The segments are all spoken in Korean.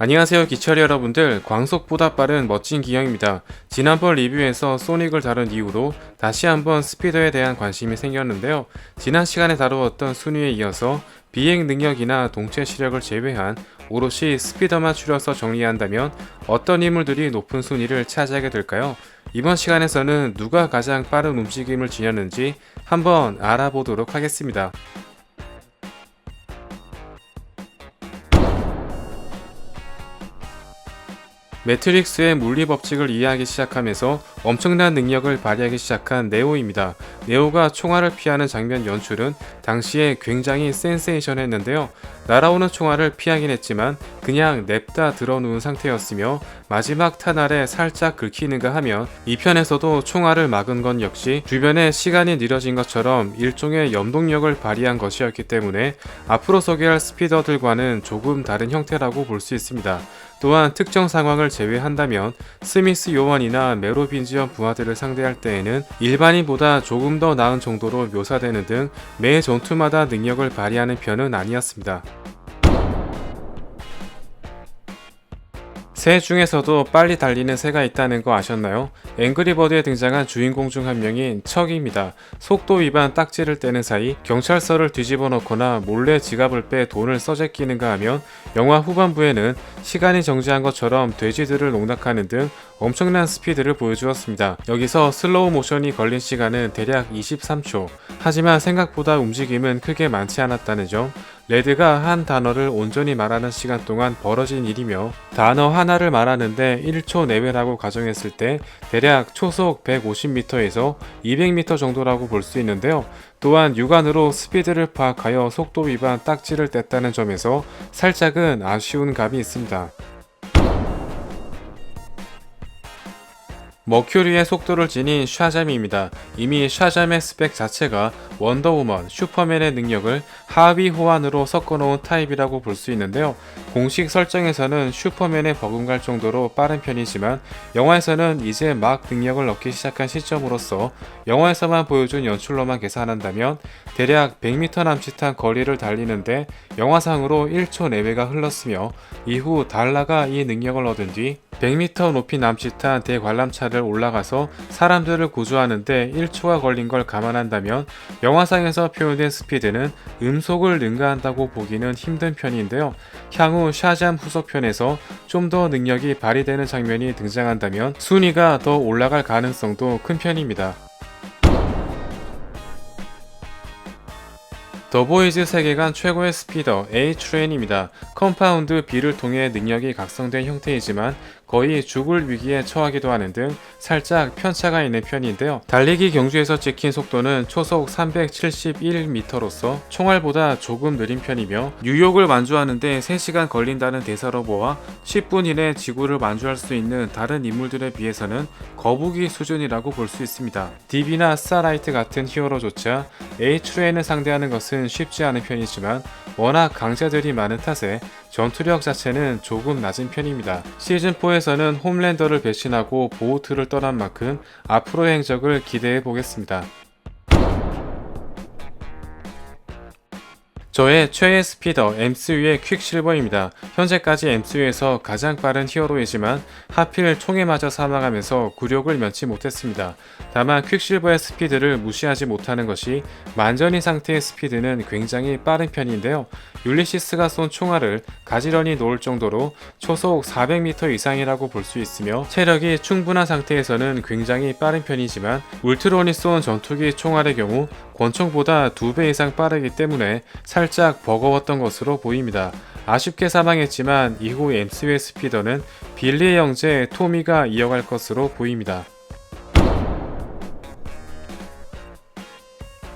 안녕하세요 기철 여러분들 광속보다 빠른 멋진 기형입니다 지난번 리뷰에서 소닉을 다룬 이후로 다시 한번 스피더에 대한 관심이 생겼는데요 지난 시간에 다루었던 순위에 이어서 비행 능력이나 동체 시력을 제외한 오롯이 스피더만 추려서 정리한다면 어떤 인물들이 높은 순위를 차지하게 될까요? 이번 시간에서는 누가 가장 빠른 움직임을 지녔는지 한번 알아보도록 하겠습니다. 매트릭스의 물리 법칙을 이해하기 시작하면서 엄청난 능력을 발휘하기 시작한 네오입니다. 네오가 총알을 피하는 장면 연출은 당시에 굉장히 센세이션했는데요. 날아오는 총알을 피하긴 했지만 그냥 냅다 들어누운 상태였으며 마지막 탄알에 살짝 긁히는가 하면 이 편에서도 총알을 막은 건 역시 주변에 시간이 느려진 것처럼 일종의 염동력을 발휘한 것이었기 때문에 앞으로 소개할 스피더들과는 조금 다른 형태라고 볼 수 있습니다. 또한 특정 상황을 제외한다면 스미스 요원이나 메로빈지언 부하들을 상대할 때에는 일반인보다 조금 더 나은 정도로 묘사되는 등 매 전투마다 능력을 발휘하는 편은 아니었습니다. 새 중에서도 빨리 달리는 새가 있다는 거 아셨나요? 앵그리버드에 등장한 주인공 중 한 명인 척입니다. 속도 위반 딱지를 떼는 사이 경찰서를 뒤집어 놓거나 몰래 지갑을 빼 돈을 써제끼는가 하면 영화 후반부에는 시간이 정지한 것처럼 돼지들을 농락하는 등 엄청난 스피드를 보여주었습니다. 여기서 슬로우 모션이 걸린 시간은 대략 23초. 하지만 생각보다 움직임은 크게 많지 않았다는 점. 레드가 한 단어를 온전히 말하는 시간 동안 벌어진 일이며 단어 하나를 말하는데 1초 내외라고 가정했을 때 대략 초속 150m에서 200m 정도라고 볼 수 있는데요. 또한 육안으로 스피드를 파악하여 속도 위반 딱지를 뗐다는 점에서 살짝은 아쉬운 감이 있습니다. 머큐리의 속도를 지닌 샤잠입니다. 이미 샤잠의 스펙 자체가 원더우먼, 슈퍼맨의 능력을 하위 호환으로 섞어놓은 타입이라고 볼 수 있는데요. 공식 설정에서는 슈퍼맨에 버금갈 정도로 빠른 편이지만 영화에서는 이제 막 능력을 얻기 시작한 시점으로서 영화에서만 보여준 연출로만 계산한다면 대략 100m 남짓한 거리를 달리는데 영화상으로 1초 내외가 흘렀으며 이후 달라가 이 능력을 얻은 뒤 100m 높이 남짓한 대관람차를 올라가서 사람들을 구조하는데 1초가 걸린 걸 감안한다면 영화상에서 표현된 스피드는 음속을 능가한다고 보기는 힘든 편인데요. 향후 샤잠 후속편에서 좀 더 능력이 발휘되는 장면이 등장한다면 순위가 더 올라갈 가능성도 큰 편입니다. 더보이즈 세계관 최고의 스피더 A-트레인입니다. 컴파운드 B를 통해 능력이 각성된 형태이지만 거의 죽을 위기에 처하기도 하는 등 살짝 편차가 있는 편인데요. 달리기 경주에서 찍힌 속도는 초속 371m로서 총알보다 조금 느린 편이며 뉴욕을 만주하는데 3시간 걸린다는 대사로 보아 10분 이내 지구를 만주할 수 있는 다른 인물들에 비해서는 거북이 수준이라고 볼 수 있습니다. DB나 스타라이트 같은 히어로조차 H-트레인을 상대하는 것은 쉽지 않은 편이지만 워낙 강자들이 많은 탓에 전투력 자체는 조금 낮은 편입니다. 시즌4에서는 홈랜더를 배신하고 보호트를 떠난 만큼 앞으로의 행적을 기대해 보겠습니다. 저의 최애 스피더 MCU의 퀵실버입니다. 현재까지 MCU에서 가장 빠른 히어로이지만 하필 총에 맞아 사망하면서 굴욕을 면치 못했습니다. 다만 퀵실버의 스피드를 무시하지 못하는 것이 만전인 상태의 스피드는 굉장히 빠른 편인데요. 율리시스가 쏜 총알을 가지런히 놓을 정도로 초속 400m 이상이라고 볼 수 있으며 체력이 충분한 상태에서는 굉장히 빠른 편이지만 울트론이 쏜 전투기 총알의 경우 권총보다 2배 이상 빠르기 때문에 살짝 버거웠던 것으로 보입니다. 아쉽게 사망했지만 이후 MC의 스피더는 빌리의 형제 토미가 이어갈 것으로 보입니다.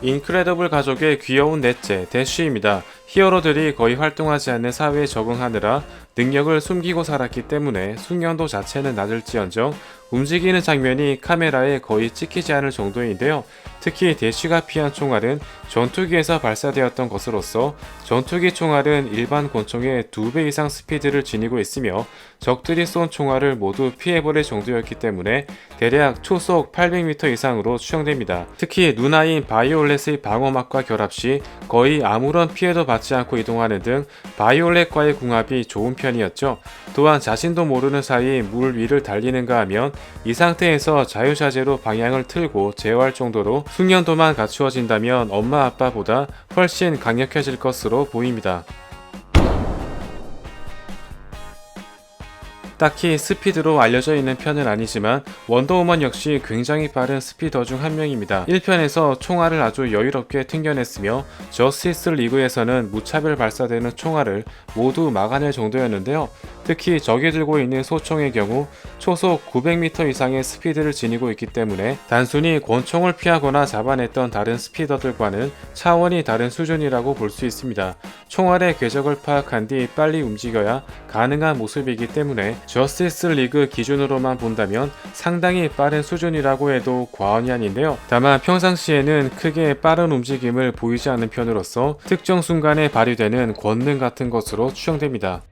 인크레더블 가족의 귀여운 넷째 대쉬입니다. 히어로들이 거의 활동하지 않는 사회에 적응하느라 능력을 숨기고 살았기 때문에 숙련도 자체는 낮을지언정 움직이는 장면이 카메라에 거의 찍히지 않을 정도인데요. 특히 대쉬가 피한 총알은 전투기에서 발사되었던 것으로서 전투기 총알은 일반 권총의 2배 이상 스피드를 지니고 있으며 적들이 쏜 총알을 모두 피해버릴 정도였기 때문에 대략 초속 800m 이상으로 추정됩니다. 특히 누나인 바이올렛의 방어막과 결합 시 거의 아무런 피해도 받지 않고 이동하는 등 바이올렛과의 궁합이 좋은 편이었죠. 또한 자신도 모르는 사이 물 위를 달리는가 하면 이 상태에서 자유자재로 방향을 틀고 제어할 정도로 숙련도만 갖추어진다면 엄마 아빠보다 훨씬 강력해질 것으로 보입니다. 딱히 스피드로 알려져 있는 편은 아니지만 원더우먼 역시 굉장히 빠른 스피더 중 한 명입니다. 1편에서 총알을 아주 여유롭게 튕겨냈으며 저스티스 리그에서는 무차별 발사되는 총알을 모두 막아낼 정도였는데요. 특히 적이 들고 있는 소총의 경우 초속 900m 이상의 스피드를 지니고 있기 때문에 단순히 권총을 피하거나 잡아냈던 다른 스피더들과는 차원이 다른 수준이라고 볼 수 있습니다. 총알의 궤적을 파악한 뒤 빨리 움직여야 가능한 모습이기 때문에 저스티스 리그 기준으로만 본다면 상당히 빠른 수준이라고 해도 과언이 아닌데요. 다만 평상시에는 크게 빠른 움직임을 보이지 않는 편으로서 특정 순간에 발휘되는 권능 같은 것으로 추정됩니다.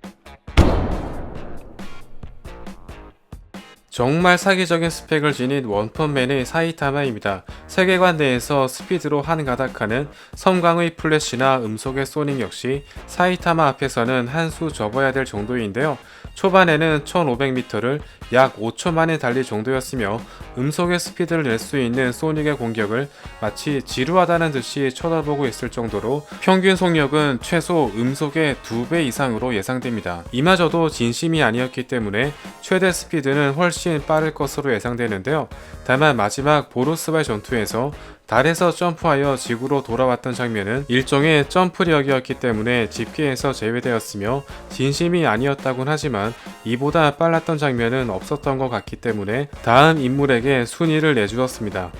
정말 사기적인 스펙을 지닌 원펀맨의 사이타마입니다. 세계관 내에서 스피드로 한가닥하는 섬광의 플래시나 음속의 소닉 역시 사이타마 앞에서는 한 수 접어야 될 정도인데요. 초반에는 1500m를 약 5초 만에 달릴 정도였으며 음속의 스피드를 낼 수 있는 소닉의 공격을 마치 지루하다는 듯이 쳐다보고 있을 정도로 평균 속력은 최소 음속의 2배 이상으로 예상됩니다. 이마저도 진심이 아니었기 때문에 최대 스피드는 훨씬 빠를 것으로 예상되는데요. 다만 마지막 보루스발 전투에서 달에서 점프하여 지구로 돌아왔던 장면은 일종의 점프력이었기 때문에 집계에서 제외되었으며 진심이 아니었다곤 하지만 이보다 빨랐던 장면은 없었던 것 같기 때문에 다음 인물에게 순위를 내주었습니다.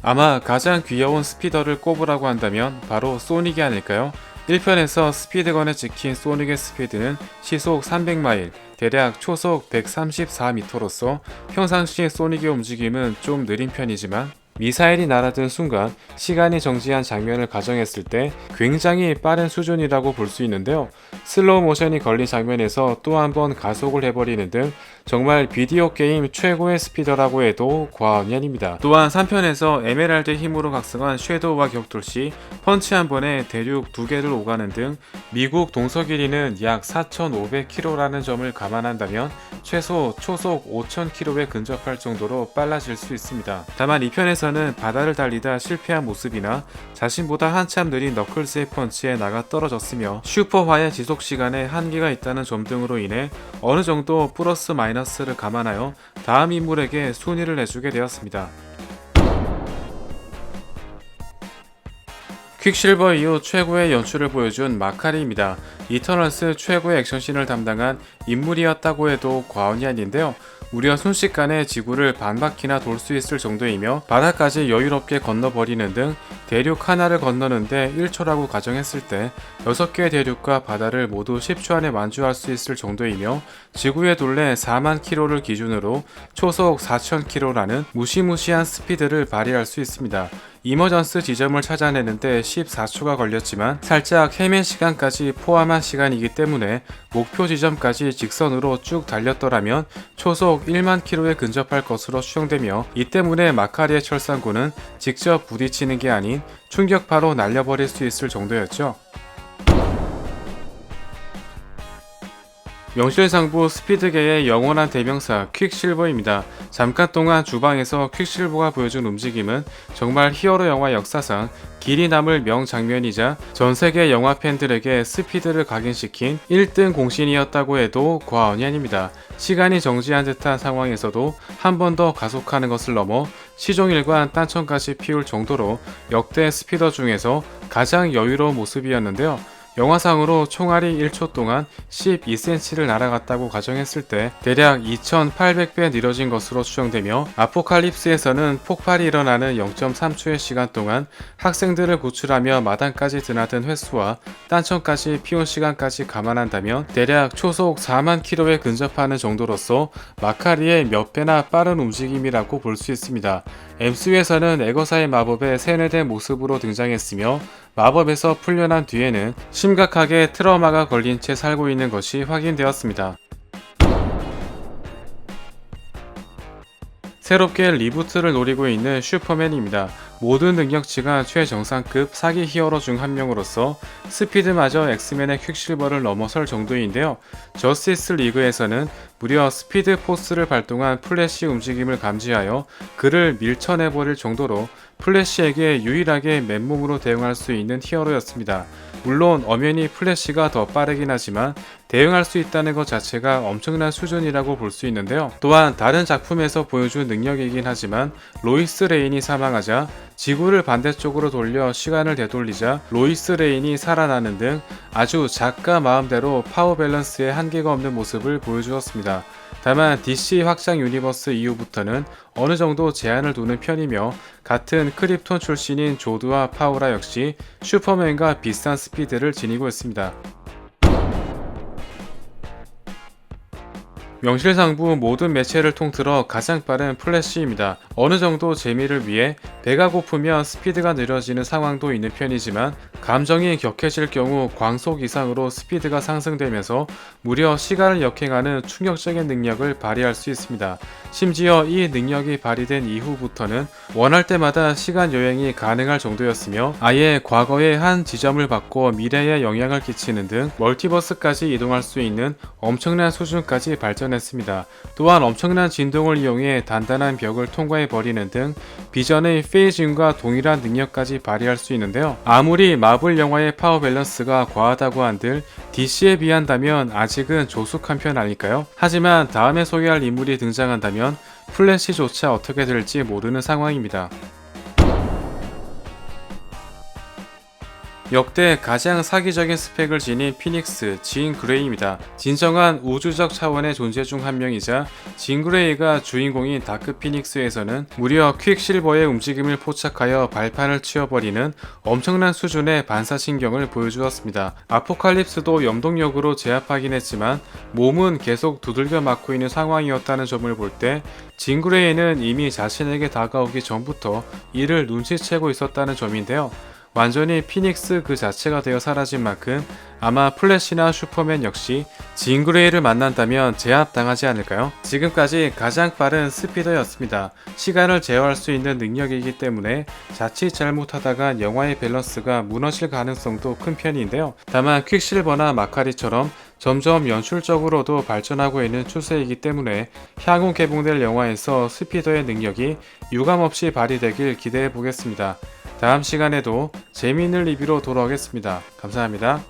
아마 가장 귀여운 스피더를 꼽으라고 한다면 바로 소닉이 아닐까요? 1편에서 스피드건에 찍힌 소닉의 스피드는 시속 300마일, 대략 초속 134m로서 평상시 소닉의 움직임은 좀 느린 편이지만 미사일이 날아든 순간 시간이 정지한 장면을 가정했을 때 굉장히 빠른 수준이라고 볼 수 있는데요. 슬로우 모션이 걸린 장면에서 또 한 번 가속을 해버리는 등 정말 비디오 게임 최고의 스피더라고 해도 과언이 아닙니다. 또한 3편에서 에메랄드 힘으로 각성한 섀도우와 격돌 시 펀치 한 번에 대륙 두 개를 오가는 등 미국 동서 길이는 약 4,500km라는 점을 감안한다면 최소 초속 5,000km에 근접할 정도로 빨라질 수 있습니다. 다만 이 편에서는 바다를 달리다 실패한 모습이나 자신보다 한참 느린 너클스의 펀치에 나가 떨어졌으며 슈퍼화의 지속 시간에 한계가 있다는 점 등으로 인해 어느 정도 플러스 마이너스 를 감안하여 다음 인물에게 순위를 내주게 되었습니다. 퀵실버 이후 최고의 연출을 보여준 마카리입니다. 이터널스 최고의 액션씬을 담당한 인물이었다고 해도 과언이 아닌데요. 무려 순식간에 지구를 반바퀴나 돌 수 있을 정도이며 바다까지 여유롭게 건너버리는 등 대륙 하나를 건너는데 1초라고 가정했을 때 6개의 대륙과 바다를 모두 10초 안에 완주할 수 있을 정도이며 지구의 둘레 4만 킬로를 기준으로 초속 4천 킬로라는 무시무시한 스피드를 발휘할 수 있습니다. 이머전스 지점을 찾아내는데 14초가 걸렸지만 살짝 헤맨 시간까지 포함한 시간이기 때문에 목표 지점까지 직선으로 쭉 달렸더라면 초속 1만 킬로에 근접할 것으로 추정되며 이 때문에 마카리의 철상구는 직접 부딪히는 게 아닌 충격파로 날려버릴 수 있을 정도였죠. 명실상부 스피드계의 영원한 대명사 퀵실버입니다. 잠깐 동안 주방에서 퀵실버가 보여준 움직임은 정말 히어로 영화 역사상 길이 남을 명장면이자 전 세계 영화 팬들에게 스피드를 각인시킨 1등 공신이었다고 해도 과언이 아닙니다. 시간이 정지한 듯한 상황에서도 한 번 더 가속하는 것을 넘어 시종일관 딴청까지 피울 정도로 역대 스피더 중에서 가장 여유로운 모습이었는데요. 영화상으로 총알이 1초 동안 12cm를 날아갔다고 가정했을 때 대략 2800배 느려진 것으로 추정되며 아포칼립스에서는 폭발이 일어나는 0.3초의 시간 동안 학생들을 구출하며 마당까지 드나든 횟수와 딴청까지 피운 시간까지 감안한다면 대략 초속 4만 킬로에 근접하는 정도로서 마카리의 몇 배나 빠른 움직임이라고 볼 수 있습니다. MCU에서는 에거사의 마법에 세뇌된 모습으로 등장했으며 마법에서 풀려난 뒤에는 심각하게 트라우마가 걸린 채 살고 있는 것이 확인되었습니다. 새롭게 리부트를 노리고 있는 슈퍼맨입니다. 모든 능력치가 최정상급 사기 히어로 중 한 명으로서 스피드마저 엑스맨의 퀵실버를 넘어설 정도인데요. 저스티스 리그에서는 무려 스피드 포스를 발동한 플래시 움직임을 감지하여 그를 밀쳐내버릴 정도로 플래시에게 유일하게 맨몸으로 대응할 수 있는 히어로였습니다. 물론 엄연히 플래시가 더 빠르긴 하지만 대응할 수 있다는 것 자체가 엄청난 수준이라고 볼 수 있는데요. 또한 다른 작품에서 보여준 능력이긴 하지만 로이스 레인이 사망하자 지구를 반대쪽으로 돌려 시간을 되돌리자 로이스 레인이 살아나는 등 아주 작가 마음대로 파워 밸런스에 한계가 없는 모습을 보여주었습니다. 다만 DC 확장 유니버스 이후부터는 어느 정도 제한을 두는 편이며 같은 크립톤 출신인 조드와 파우라 역시 슈퍼맨과 비슷한 스피드를 지니고 있습니다. 명실상부 모든 매체를 통틀어 가장 빠른 플래시입니다. 어느 정도 재미를 위해 배가 고프면 스피드가 느려지는 상황도 있는 편이지만 감정이 격해질 경우 광속 이상으로 스피드가 상승되면서 무려 시간을 역행하는 충격적인 능력을 발휘할 수 있습니다. 심지어 이 능력이 발휘된 이후부터는 원할 때마다 시간 여행이 가능할 정도였으며 아예 과거의 한 지점을 바꿔 미래에 영향을 끼치는 등 멀티버스까지 이동할 수 있는 엄청난 수준까지 발전 했습니다. 또한 엄청난 진동을 이용해 단단한 벽을 통과해 버리는 등 비전의 페이징과 동일한 능력까지 발휘할 수 있는데요. 아무리 마블 영화의 파워 밸런스가 과하다고 한들 DC에 비한다면 아직은 조숙한 편 아닐까요? 하지만 다음에 소개할 인물이 등장한다면 플래시조차 어떻게 될지 모르는 상황입니다. 역대 가장 사기적인 스펙을 지닌 피닉스 진 그레이입니다. 진정한 우주적 차원의 존재 중 한 명이자 진 그레이가 주인공인 다크 피닉스에서는 무려 퀵실버의 움직임을 포착하여 발판을 치워버리는 엄청난 수준의 반사신경을 보여주었습니다. 아포칼립스도 염동력으로 제압하긴 했지만 몸은 계속 두들겨 맞고 있는 상황이었다는 점을 볼 때 진 그레이는 이미 자신에게 다가오기 전부터 이를 눈치채고 있었다는 점인데요. 완전히 피닉스 그 자체가 되어 사라진 만큼 아마 플래시나 슈퍼맨 역시 진그레이를 만난다면 제압당하지 않을까요? 지금까지 가장 빠른 스피더였습니다. 시간을 제어할 수 있는 능력이기 때문에 자칫 잘못하다가 영화의 밸런스가 무너질 가능성도 큰 편인데요. 다만 퀵실버나 마카리처럼 점점 연출적으로도 발전하고 있는 추세이기 때문에 향후 개봉될 영화에서 스피더의 능력이 유감없이 발휘되길 기대해 보겠습니다. 다음 시간에도 재미있는 리뷰로 돌아오겠습니다. 감사합니다.